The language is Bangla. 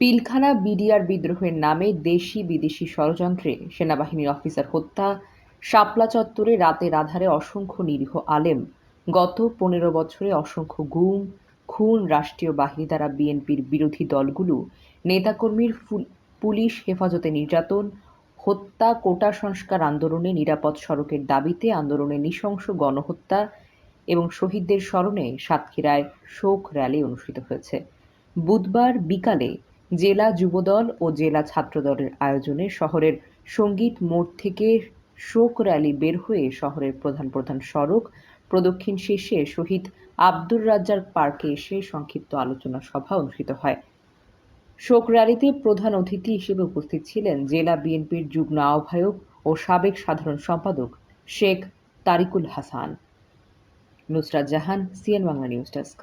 পিলখানা বিডিআর বিদ্রোহের নামে দেশি বিদেশি ষড়যন্ত্রে সেনাবাহিনীর অফিসার হত্যা, শাপলা চত্বরে রাতের আধারে অসংখ্য নিরীহ আলেম, গত পনেরো বছরে অসংখ্য গুম, খুন রাষ্ট্রীয় বাহিনী দ্বারা বিএনপির বিরোধী দলগুলো, নেতাকর্মীর পুলিশ হেফাজতে নির্যাতন, হত্যা, কোটা সংস্কার আন্দোলনে নিরাপদ সড়কের দাবিতে আন্দোলনে নৃশংস গণহত্যা এবং শহীদদের স্মরণে সাতক্ষীরায় শোক র্যালি অনুষ্ঠিত হয়েছে। বুধবার বিকালে জেলা যুবদল ও জেলা ছাত্রদলের আয়োজনে শহরের সংগীত মোড় থেকে শোক র্যালি বের হয়ে শহরের প্রধান প্রধান সড়ক প্রদক্ষিণ শেষে শহীদ আব্দুর রাজ্জাক পার্কে এসে সংক্ষিপ্ত আলোচনা সভা অনুষ্ঠিত হয়। শোক র্যালিতে প্রধান অতিথি হিসেবে উপস্থিত ছিলেন জেলা বিএনপির যুগ্ম আহ্বায়ক ও সাবেক সাধারণ সম্পাদক Sheikh Tarikul Hasan. Nusrat Jahan, CN Bangla news desk.